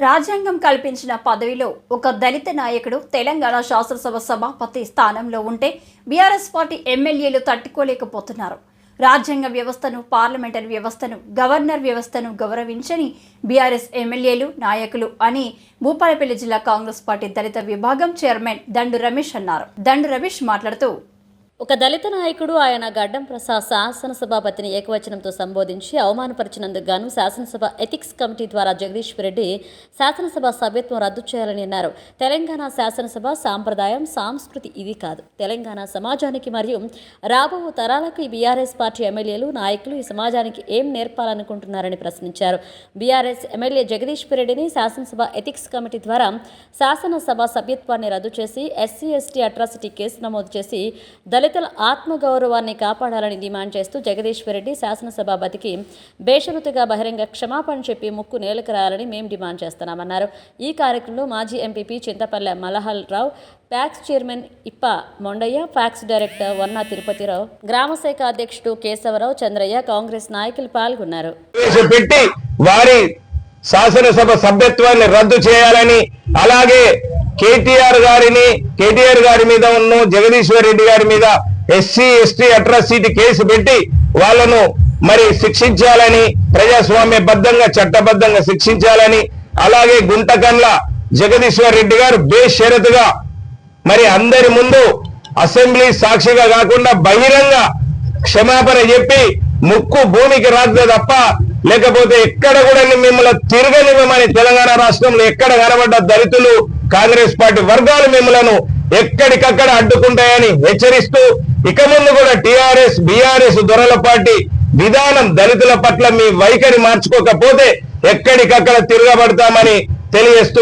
రాజ్యాంగం కల్పించిన పదవిలో ఒక దళిత నాయకుడు తెలంగాణ శాసనసభ సభాపతి స్థానంలో ఉంటే బీఆర్ఎస్ పార్టీ ఎమ్మెల్యేలు తట్టుకోలేకపోతున్నారు. రాజ్యాంగ వ్యవస్థను పార్లమెంటరీ వ్యవస్థను గవర్నర్ వ్యవస్థను గౌరవించని బీఆర్ఎస్ ఎమ్మెల్యేలు నాయకులు అని భూపాలపల్లి జిల్లా కాంగ్రెస్ పార్టీ దళిత విభాగం చైర్మన్ దండు రమేష్ అన్నారు. దండు రమేష్ మాట్లాడుతూ ఒక దళిత నాయకుడు ఆయన గడ్డం ప్రసాద్ శాసనసభాపతిని ఏకవచనంతో సంబోధించి అవమానపరిచినందుకు గాను శాసనసభ ఎథిక్స్ కమిటీ ద్వారా జగదీష్ రెడ్డి శాసనసభ సభ్యత్వం రద్దు చేయాలని అన్నారు. తెలంగాణ శాసనసభ సాంప్రదాయం సాంస్కృతి ఇది కాదు. తెలంగాణ సమాజానికి మరియు రాబో తరాలకు ఈ బీఆర్ఎస్ పార్టీ ఎమ్మెల్యేలు నాయకులు ఈ సమాజానికి ఏం నేర్పాలనుకుంటున్నారని ప్రశ్నించారు. బీఆర్ఎస్ ఎమ్మెల్యే జగదీష్ రెడ్డిని శాసనసభ ఎథిక్స్ కమిటీ ద్వారా శాసనసభ సభ్యత్వాన్ని రద్దు చేసి ఎస్సీ ఎస్టీ అట్రాసిటీ కేసు నమోదు చేసి దళిత దళితుల ఆత్మగౌరవాన్ని కాపాడాలని డిమాండ్ చేస్తూ జగదీశ్వర్ రెడ్డి శాసనసభాపతికి బేషరతుగా బహిరంగ క్షమాపణ చెప్పి ముక్కు నేలకు రాయాలని మేము డిమాండ్ చేస్తున్నామన్నారు. ఈ కార్యక్రమంలో మాజీ MPP Chintapalle Malhal Rao PACS chairman Ippa Mondaiah PACS director Vanna Tirupatirao గ్రామశాఖ అధ్యక్షుడు కేశవరావు చంద్రయ్య కాంగ్రెస్ నాయకులు పాల్గొన్నారు. వారి శాసనసభ సభ్యత్వాన్ని రద్దు చేయాలని అలాగే కేటీఆర్ గారిని కేటీఆర్ గారి మీద ఉన్న జగదీశ్వర్ రెడ్డి గారి మీద ఎస్సీ ఎస్టీ అట్రాసిటీ కేసు పెట్టి వాళ్ళను మరి శిక్షించాలని ప్రజాస్వామ్య బద్ధంగా చట్టబద్ధంగా శిక్షించాలని అలాగే గుంటకన్ల జగదీశ్వర్ రెడ్డి గారు బేషరతుగా మరి అందరి ముందు అసెంబ్లీ సాక్షిగా కాకుండా బహిరంగ క్షమాపణ చెప్పి ముక్కు భూమికి రాదు తప్ప లేకపోతే ఎక్కడ కూడా మిమ్మల్ని తిరగనివ్వమని తెలంగాణ రాష్ట్రంలో ఎక్కడ కనబడ్డ దళితులు కాంగ్రెస్ పార్టీ వర్గాలు మిమ్మలను ఎక్కడికక్కడ అడ్డుకుంటాయని హెచ్చరిస్తూ ఇక ముందు కూడా టిఆర్ఎస్ బిఆర్ఎస్ దొరల పార్టీ విధానం దళితుల పట్ల మీ వైఖరి మార్చుకోకపోతే ఎక్కడికక్కడ తిరగబడతామని తెలియజేస్తూ